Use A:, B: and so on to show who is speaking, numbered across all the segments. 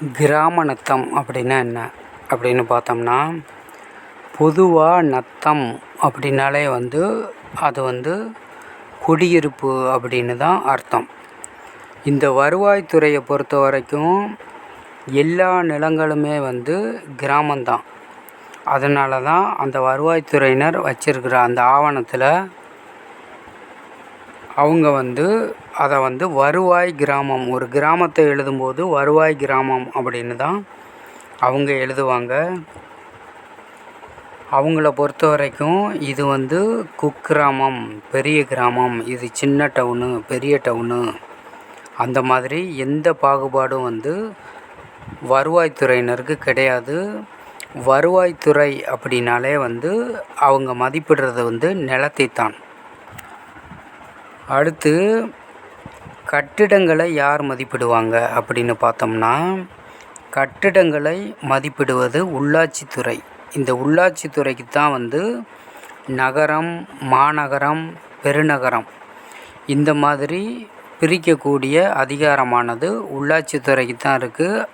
A: கிராம நத்தம் அப்படின்னா என்ன? அப்படின்னு பார்த்தோம்னா பொதுவாக நத்தம் அப்படின்னாலே வந்து அது வந்து குடியிருப்பு அப்படின்னு தான் அர்த்தம். இந்த வருவாய்த்துறையை பொறுத்த வரைக்கும் எல்லா நிலங்களுமே வந்து கிராமந்தான். அதனால தான் அந்த வருவாய்த்துறையினர் வச்சிருக்கிற அந்த ஆவணத்தில் அவங்க வந்து அதை வந்து வருவாய் கிராமம் ஒரு கிராமத்தை எழுதும்போது வருவாய் கிராமம் அப்படின்னு தான் அவங்க எழுதுவாங்க. அவங்கள பொறுத்த வரைக்கும் இது வந்து குக்கிராமம் பெரிய கிராமம் இது சின்ன டவுனு பெரிய டவுனு. அந்த மாதிரி எந்த பாகுபாடும் வந்து வருவாய்த்துறையினருக்கு கிடையாது. வருவாய்த்துறை அப்படின்னாலே வந்து அவங்க மதிப்பிடுறது வந்து நிலத்தை தான் அடுத்து கட்டிடங்களை யார் மதிப்பிடுவாங்க அப்படின்னு பார்த்தோம்னா கட்டிடங்களை மதிப்பிடுவது உள்ளாட்சித்துறை இந்த உள்ளாட்சித்துறைக்கு தான் வந்து நகரம் மாநகரம் பெருநகரம் இந்த மாதிரி பிரிக்கக்கூடிய அதிகாரமானது உள்ளாட்சித்துறைக்கு தான் இருக்குது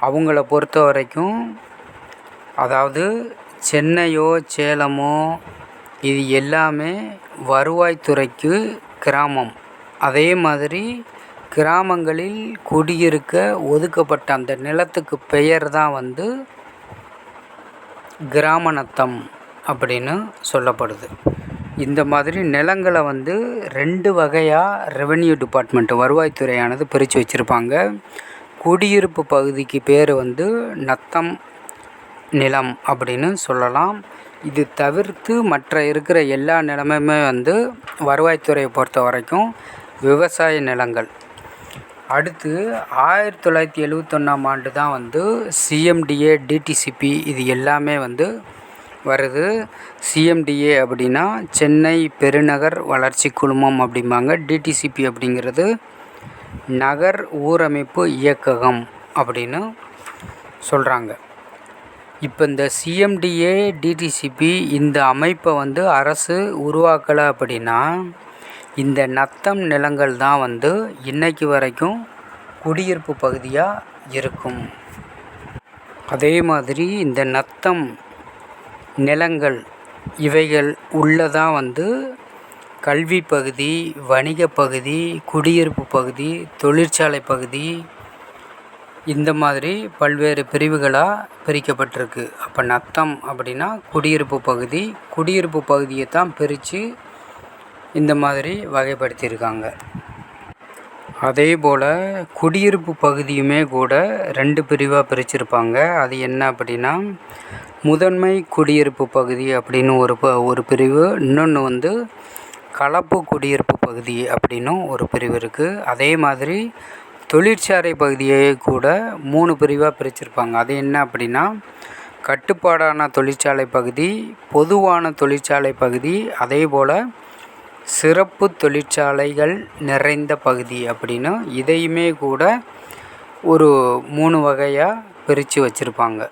A: அவங்கள பொறுத்த வரைக்கும் அதாவது சென்னையோ சேலமோ இது எல்லாமே வருவாய்த்துறைக்கு கிராமம். அதே மாதிரி கிராமங்களில் குடியிருக்க ஒதுக்கப்பட்ட அந்த நிலத்துக்கு பெயர் தான் வந்து கிராம நத்தம் அப்படின்னு சொல்லப்படுது. இந்த மாதிரி நிலங்களை வந்து ரெண்டு வகையாக ரெவென்யூ டிபார்ட்மெண்ட் வருவாய்த்துறையானது பிரித்து வச்சுருப்பாங்க. குடியிருப்பு பகுதிக்கு பேர் வந்து நத்தம் நிலம் அப்படின்னு சொல்லலாம். இது தவிர்த்து மற்ற இருக்கிற எல்லா நிலமுமே வந்து வருவாய்த்துறையை பொறுத்த வரைக்கும் விவசாய நிலங்கள். அடுத்து ஆயிரத்தி தொள்ளாயிரத்தி எழுவத்தொன்னாம் ஆண்டு தான் வந்து சிஎம்டிஏ டிடிசிபி இது எல்லாமே வந்து வருது. சிஎம்டிஏ அப்படின்னா சென்னை பெருநகர் வளர்ச்சி குழுமம் அப்படிம்பாங்க. டிடிசிபி அப்படிங்கிறது நகர் ஊரமைப்பு இயக்ககம் அப்படின்னு சொல்கிறாங்க இப்போ இந்த சிஎம்டிஏ டிடிசிபி இந்த அமைப்பை வந்து அரசு உருவாக்கலை அப்படின்னா இந்த நத்தம் நிலங்கள் தான் வந்து இன்றைக்கு வரைக்கும் குடியிருப்பு பகுதியாக இருக்கும். அதே மாதிரி இந்த நத்தம் நிலங்கள் இவைகள் உள்ளதான் வந்து கல்வி பகுதி வணிக பகுதி குடியிருப்பு பகுதி தொழிற்சாலை பகுதி இந்த மாதிரி பல்வேறு பிரிவுகளாக பிரிக்கப்பட்டிருக்கு. அப்போ நத்தம் அப்படின்னா குடியிருப்பு பகுதி குடியிருப்பு பகுதியை தான் பிரித்து இந்த மாதிரி வகைப்படுத்தியிருக்காங்க. அதே போல் குடியிருப்பு பகுதியுமே கூட ரெண்டு பிரிவாக பிரிச்சிருப்பாங்க. அது என்ன அப்படின்னா முதன்மை குடியிருப்பு பகுதி அப்படின்னு ஒரு ப ஒரு பிரிவு இன்னொன்று வந்து கலப்பு குடியிருப்பு பகுதி அப்படின்னும் ஒரு பிரிவு இருக்குது அதே மாதிரி தொழிற்சாலை பகுதியை கூட மூணு பிரிவாக பிரிச்சிருப்பாங்க. அது என்ன அப்படின்னா கட்டுப்பாடான தொழிற்சாலை பகுதி பொதுவான தொழிற்சாலை பகுதி அதே போல் சிறப்பு தொழிற்சாலைகள் நிறைந்த பகுதி அப்படின்னா இதையுமே கூட ஒரு மூணு வகையாக பிரித்து வச்சுருப்பாங்க.